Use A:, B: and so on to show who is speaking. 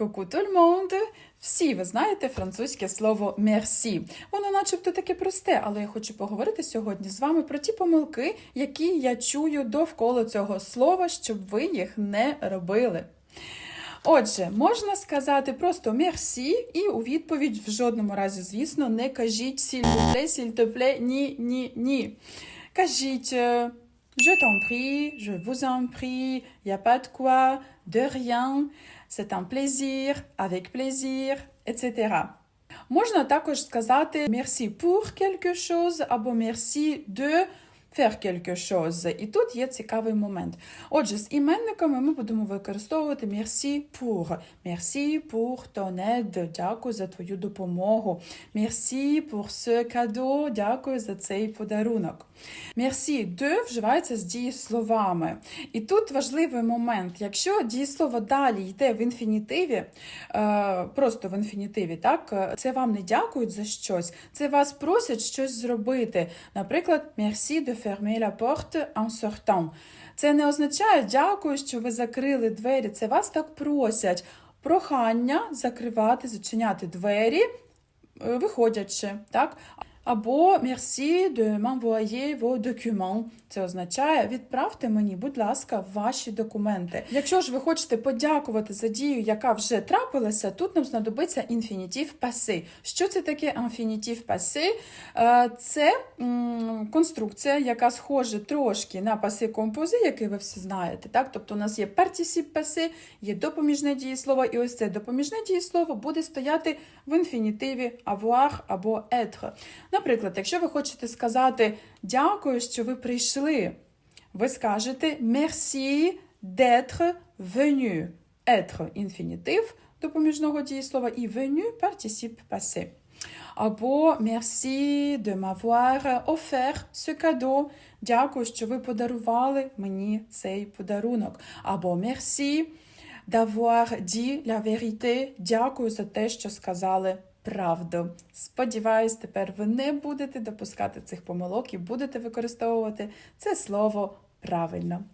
A: Coucou tout! Всі ви знаєте французьке слово merci. Воно начебто таке просте, але я хочу поговорити сьогодні з вами про ті помилки, які я чую довкола цього слова, щоб ви їх не робили. Отже, можна сказати просто merci і у відповідь в жодному разі, звісно, не кажіть te plaît, ні, ні, ні. Кажіть е, je t'en prie, je vous en prie, y a pas de quoi, de rien, c'est un plaisir, avec plaisir, etc. Можна також сказати merci pour quelque chose або merci de faire quelque chose. І тут є цікавий момент. Отже, з іменниками ми будемо використовувати merci pour. Merci pour ton aide. Дякую за твою допомогу. Merci pour ce cadeau. Дякую за цей подарунок. Merci de вживається з дієсловами. І тут важливий момент. Якщо дієслово далі йде в інфінітиві, е, просто в інфінітиві, так, е, це вам не дякують за щось, це вас просять щось зробити. Наприклад, merci de fermer la porte en sortant. Це не означає дякую, що ви закрили двері. Це вас так просять. Прохання закривати, зачиняти двері, е, виходячи, так? Або merci de m'envoyer vos documents. Це означає відправте мені, будь ласка, ваші документи. Якщо ж ви хочете подякувати за дію, яка вже трапилася, тут нам знадобиться інфінітив passé. Що це таке інфінітив passé? Е, Це конструкція, яка схожа трошки на passé composé, який ви всі знаєте. Так? Тобто у нас є participe passé, є допоміжне дієслово, і ось це допоміжне дієслово буде стояти в інфінітиві avoir або être. Наприклад, якщо ви хочете сказати дякую, що ви прийшли, ви скажете merci d'être venu. Être – інфінітив допоміжного дієслова і venu – participe passé. Або merci de m'avoir offert ce cadeau. Дякую, що ви подарували мені цей подарунок. Або merci d'avoir dit la vérité. Дякую за те, що сказали правду. Сподіваюсь, тепер ви не будете допускати цих помилок і будете використовувати це слово правильно.